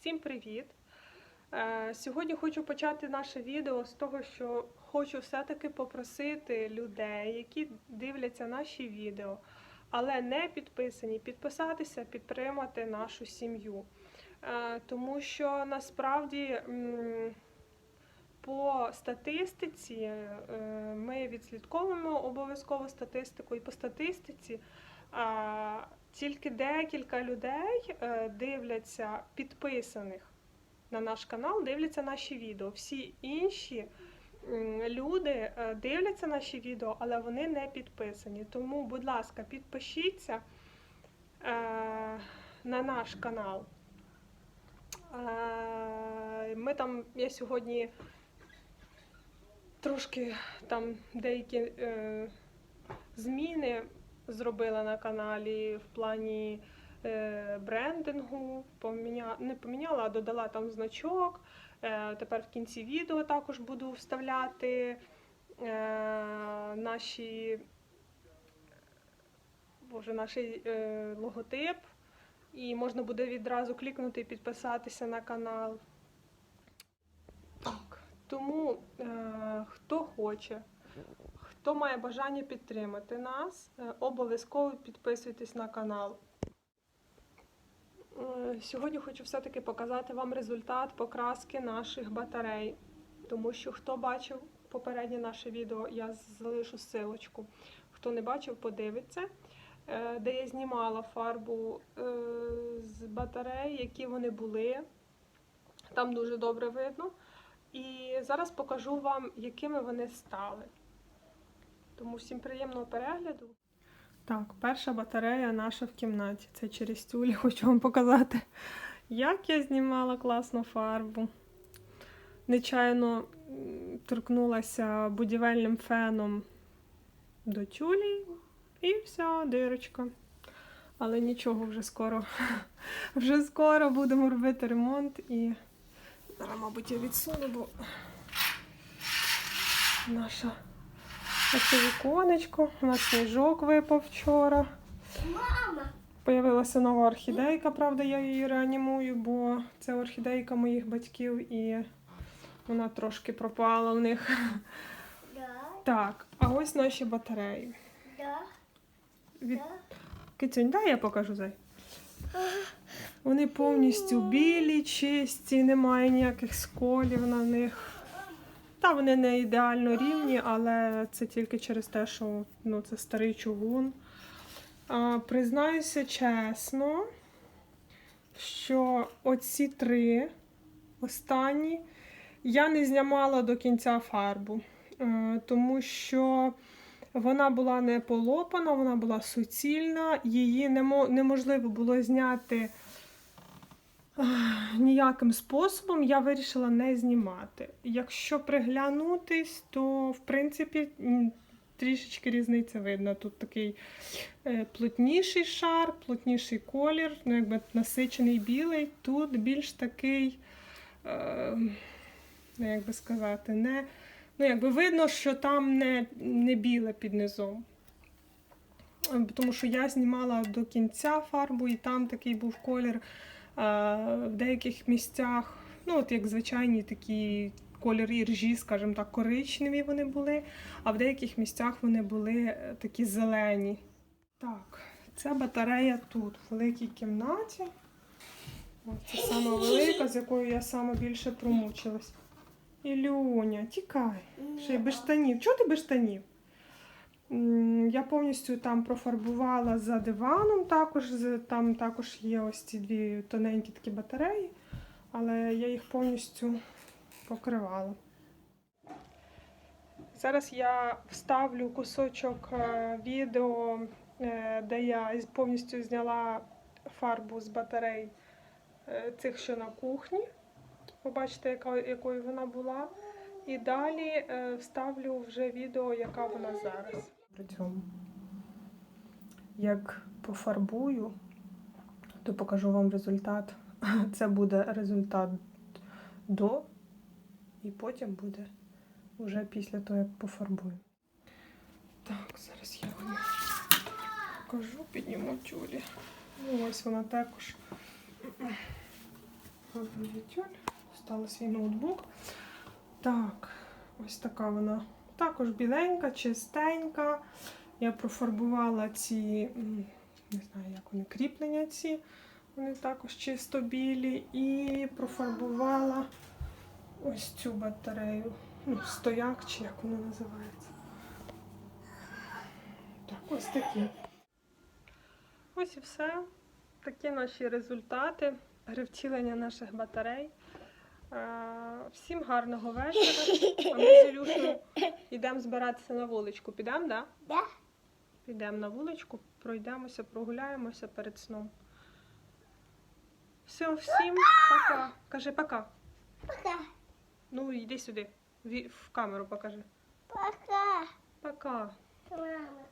Всім привіт! Е, Сьогодні хочу почати наше відео з того, що хочу все-таки попросити людей, які дивляться наші відео, але не підписані, підписатися, підтримати нашу сім'ю. Е, Тому що насправді по статистиці е, ми відслідковуємо обов'язково статистику, і по статистиці тільки декілька людей е, дивляться підписаних на наш канал, дивляться наші відео. Всі інші люди е, дивляться наші відео, але вони не підписані. Тому, будь ласка, підпишіться е, на наш канал. Ми там, я сьогодні трошки там деякі зміни зробила на каналі в плані е, брендингу. Поміня... Не поміняла, а додала там значок. Е, тепер в кінці відео також буду вставляти е, наші боже, наш логотип. І можна буде відразу клікнути і підписатися на канал. Так, тому е, хто хоче, хто має бажання підтримати нас, е, обов'язково підписуйтесь на канал. Е, Сьогодні хочу все-таки показати вам результат покраски наших батарей. Тому що хто бачив попереднє наше відео, я залишу силочку. Хто не бачив, подивиться, е, де я знімала фарбу з батарей, які вони були. Там дуже добре видно. І зараз покажу вам, якими вони стали. Тому всім приємного перегляду. Так, перша батарея наша в кімнаті. Це через тюлі хочу вам показати, як я знімала класну фарбу. Нечайно торкнулася будівельним феном до тюлі і все, дирочка. Але нічого, вже скоро. Вже скоро будемо робити ремонт і зараз, мабуть, я відсуну, бо наша Оце віконечко. У нас сніжок випав вчора. Мама, Появилася нова орхідейка, правда, я її реанімую, бо це орхідейка моїх батьків і вона трошки пропала в них. да, Так, а ось наші батареї. да, Від... да. Кицюнь, дай я покажу зай. Вони повністю білі, чисті, немає ніяких сколів на них. Та вони не ідеально рівні, але це тільки через те, що ну, це старий чугун. А, признаюся чесно, що оці три останні я не знімала до кінця фарбу, Е, тому що вона була не полопана, вона була суцільна, її немо- неможливо було зняти ніяким способом. Я вирішила не знімати. Якщо приглянутись, то в принципі трішечки різниця видно. Тут такий е, плотніший шар, плотніший колір, ну якби насичений білий. Тут більш такий, е, ну, як би сказати, не. Ну, якби видно, що там не, не біле під низом. Тому що я знімала до кінця фарбу, і там такий був колір в деяких місцях, ну, от як звичайні такі колір іржі, скажімо так, коричневі вони були, а в деяких місцях вони були е, такі зелені. Так, це батарея тут, в великій кімнаті. Ось це сама велика, з якою я саме більше промучилась. Ілюня, тікай. Ще й без штанів. Чого ти без штанів? Я повністю там профарбувала за диваном, також там також є ось ці дві тоненькі такі батареї, але я їх повністю покривала. Зараз я вставлю кусочок е, відео, е, де я повністю зняла фарбу з батарей е, цих, що на кухні. Побачите, якою вона була. І далі вставлю вже відео, яка вона зараз. При цьому. Як пофарбую, то покажу вам результат. Це буде результат до, і потім буде вже після того, як пофарбую. Так, зараз я вам покажу, підніму тюлі. Ну, ось вона також тюль. Стала свій ноутбук. Так, ось така вона. Також біленька, чистенька. Я профарбувала ці, не знаю, як вони кріплення ці. Вони також чисто білі. І профарбувала ось цю батарею. Ну, стояк, чи як воно називається. Так, ось такі. Ось і все. Такі наші результати перевтілення наших батарей. Всім гарного вечора. А ми з Ілюшею йдемо збиратися на вуличку. Підемо, да? Да. Підемо на вуличку, пройдемося, прогуляємося перед сном. Все, всім пока. Кажи пока. Пока. Ну, йди сюди. В камеру покажи. Пока. Пока. Мама.